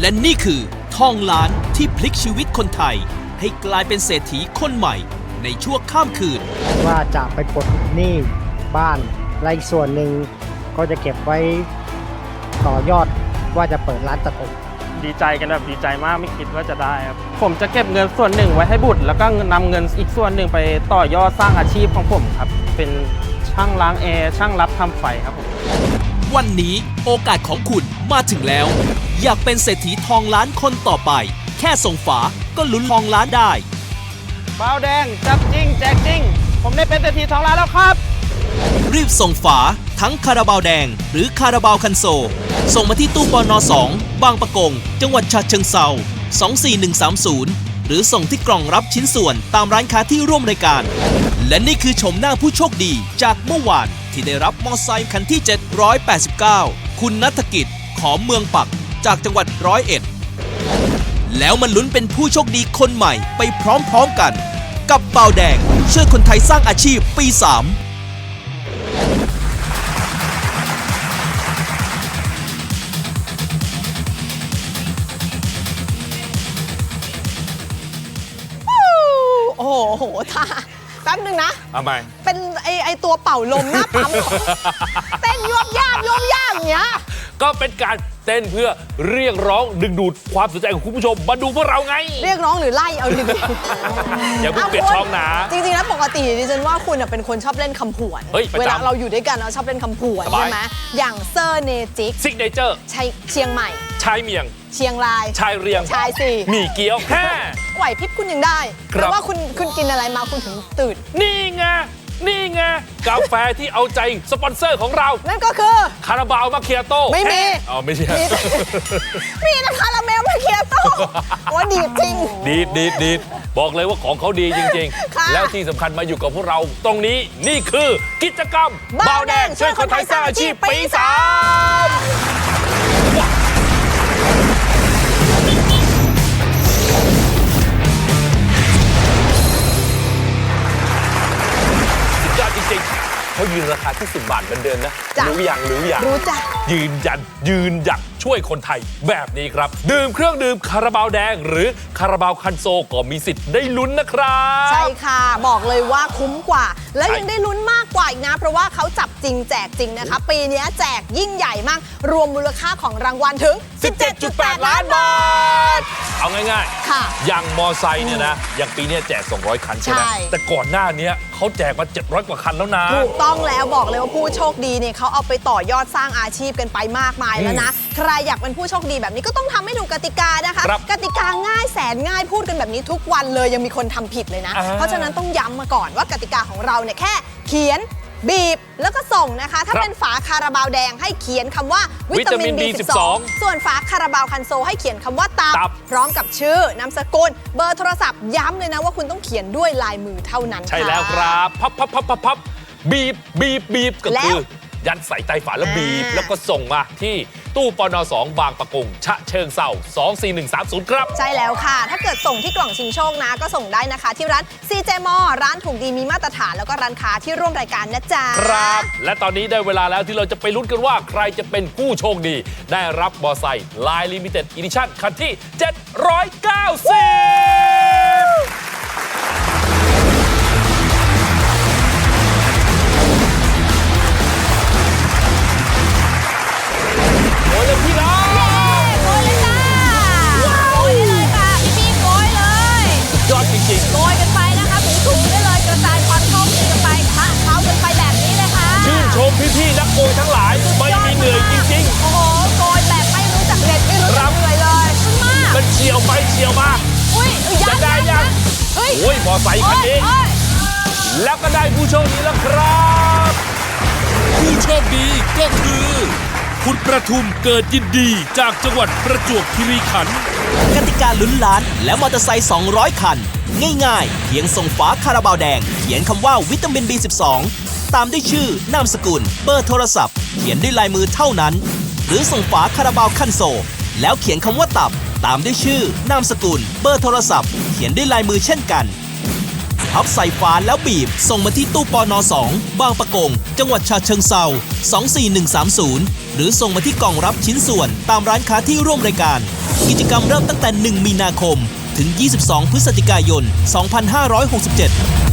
และนี่คือทองล้านที่พลิกชีวิตคนไทย ให้กลายเป็นเศรษฐีคนใหม่ในชั่วข้ามคืน ว่าจะไปปลดหนี้บ้านและอีกส่วนหนึ่งก็จะเก็บไว้ต่อยอดว่าจะเปิดร้านตัดผมดีใจกันแบบดีใจมากไม่คิดว่าจะได้ครับผมจะเก็บเงินส่วนหนึ่งไว้ให้บุตร แล้วก็นำเงินอีกส่วนหนึ่งไปต่อยอดสร้างอาชีพของผมครับ เป็นช่างล้างแอร์ช่างรับทำไฟครับผม วันนี้โอกาสของคุณมาถึงแล้ว อยากเป็นเศรษฐีทองล้านคนต่อไป แค่ส่งฝาก็ลุ้นทองล้านได้บ้าวแดง จับจริง แจกจริง ผมได้เป็นเศรษฐีทองล้านแล้วครับ รีบส่งฝาทั้งคาราบาวแดง หรือคาราบาวคันโซ ส่งมาที่ตู้ปอนอ2บางประกง จังหวัดฉะเชิงเซา24130 หรือส่งที่กล่องรับชิ้นส่วนตามร้านค้าที่ร่วมรายการ และนี่คือชมหน้าผู้โชคดีจากเมื่อวาน ที่ได้รับมอไซค์คันที่ 789 คุณนัฐกิจ ขอมเมืองปัก จากจังหวัดร้อยเอ็ด แล้วมันลุ้นเป็นผู้โชคดีคนใหม่ไปพร้อมๆกัน กับเบาแดง ช่วยคนไทยสร้างอาชีพปี 3โอ้โหท่า ป๊บหนึ่งนะ ทำไม เป็นไอไอตัวเป่าลมหน้าปั๊มเต้นยวบยาบยวบยาบอย่างเงี้ย ก็เป็นการเต้นเพื่อเรียกร้องดึงดูดความสนใจของคุณผู้ชมมาดูพวกเราไง เรียกร้องหรือไล่เอาดีอย่าเพิ่งเปลี่ยนช่องนะจริงๆแล้วปกติดิฉันว่าคุณน่ะเป็นคนชอบเล่นคำผวนเฮ้ยประจำเวลาเราอยู่ด้วยกันเราชอบเล่นคำผวนสบาย ใช่ไหมอย่างเซอร์เนจิกซิกเนเจอร์ชัยเชียงใหม่ ชายเมียง เชียงรายชายเรียง ชายสี่ หมี่เกี๊ยวแค่ ไหวพริบคุณยังได้ครัเพบราะว่าคุณคุณกินอะไรมาคุณถึงตื่น นี่ไง นี่ไง กาแฟที่เอาใจสปอนเซอร์ของเรา นั่นก็คือ คาราบาวมาเคียโต้ไม่มี อ๋อไม่ใช่ มีแต่ มีแต่คาราเมลมาเคียโต้ว่าดีจริง ดีดดีดดีดบอกเลยว่าของเขาดีจริง ค่ะ ๆ แล้วที่สำคัญมาอยู่กับพวกเราตรงนี้นี่คือกิจกรรมบ่าวแดงช่วยคนไทยสร้างอาชีพปีสาม เขายืนราคาที่ 10 บาทเหมือนเดิมนะจ้ะ รู้ยังรู้ยังรู้จ้ะยืนยันยืนหยัดช่วยคนไทยแบบนี้ครับ ดื่มเครื่องดื่มคาราบาวแดง หรือคาราบาวคันโซก็มีสิทธิ์ได้ลุ้นนะครับ ใช่ค่ะ บอกเลยว่าคุ้มกว่า และใช่ ยังได้ลุ้นมากก ว่าอีกนะ เพราะว่าเขาจับจริงแจกจริงนะคะ ปีนี้แจกยิ่งใหญ่มาก รวมมูลค่าของรางวัลถึง 17.8 ล้านบาท เอาง่ายค่ะ ๆ อย่างมอไซค์เนี่ยนะ อย่างปีเนี้ยแจก 200 คันใช่ไหมใช่ แต่ก่อนหน้าเนี้ยเขาแจกมา 700 กว่าคันแล้วนะ ถูกต้องแล้วบอกเลยว่าผู้โชคดีเนี่ยเขาเอาไปต่อยอดสร้างอาชีพกันไปมากมายแล้วนะใค รอยากเป็นผู้โชคดีแบบนี้ก็ต้องทำให้ถูกกติกานะคะครับกติกาง่ายแสนง่ายพูดกันแบบนี้ทุกวันเลยยังมีคนทำผิดเลยนะอ่าเพราะฉะนั้นต้องย้ำมาก่อนว่ากติกาของเราเนี่ยแค่เขียนบีบแล้วก็ส่งนะคะ ถ้าครับเป็นฝาคาราบาวแดงให้เขียนคำว่าวิตามินวิตามิน B12 ส่วนฝาคาราบาวคันโซให้เขียนคำว่าตับตับพร้อมกับชื่อนามสกุลเบอร์โทรศัพท์ย้ำเลยนะว่าคุณต้องเขียนด้วยลายมือเท่านั้นใช่แล้วครับพับพับพับพับพับบีบบีบบีบก็แล้วคือ ยัดใส่ใต้ฝาแล้วบีบอ่าแล้วก็ส่งมาที่ตู้ปน2 บางประกง ชะเชิงเศร้า24130 ครับ ใช่แล้วค่ะ ถ้าเกิดส่งที่กล่องชิงโชคนะ ก็ส่งได้นะคะ ที่ร้าน CJ m ร้านถูกดีมีมาตรฐานแล้วก็ร้านค้าที่ร่วมรายการนะจ๊ะ ครับ และตอนนี้ได้เวลาแล้วที่เราจะไปลุ้นกันว่าใครจะเป็นผู้โชคดี ได้รับมอไซค์ลายลิมิเต็ดอีดิชั่นคันที่ 790 พี่ๆนักโกยทั้งหลายไม่มีเหนื่อยจริงโอ้โหโกยแบบไม่รู้จักเหน็ดไม่รู้จักเหนื่อยเลยขึ้นมากๆมันเฉียวไปเฉียวมา อุ้ยยัจะได้ยังเฮ้ยโอ้ยมอไซค์คันนี้ โอ้ยแล้วก็ได้ผู้โชคดีแล้วครับ ผู้โชคดีก็คือ คุณประทุมเกิดยินดีจากจังหวัดประจวบคีรีขันธ์ กติกาลุ้นล้านและมอเตอร์ไซค์ 200 คัน ง่ายๆ เพียงส่งฝาคาราบาวแดง เขียนคำว่าวิตามิน B12 ตามด้วยชื่อนามสกุล เบอร์โทรศัพท์ เขียนด้วยลายมือเท่านั้น หรือส่งฝาคาราบาวคันโซ แล้วเขียนคำว่าตับ ตามด้วยชื่อนามสกุล เบอร์โทรศัพท์ เขียนด้วยลายมือเช่นกันพับใส่ฝาแล้วบีบ ส่งมาที่ตู้ปอนอ2บางประกง จังหวัดฉะเชิงเซา24130 หรือส่งมาที่กล่องรับชิ้นส่วนตามร้านค้าที่ร่วมรายการ กิจกรรมเริ่มตั้งแต่ 1 มีนาคม ถึง 22 พฤศจิกายน 2567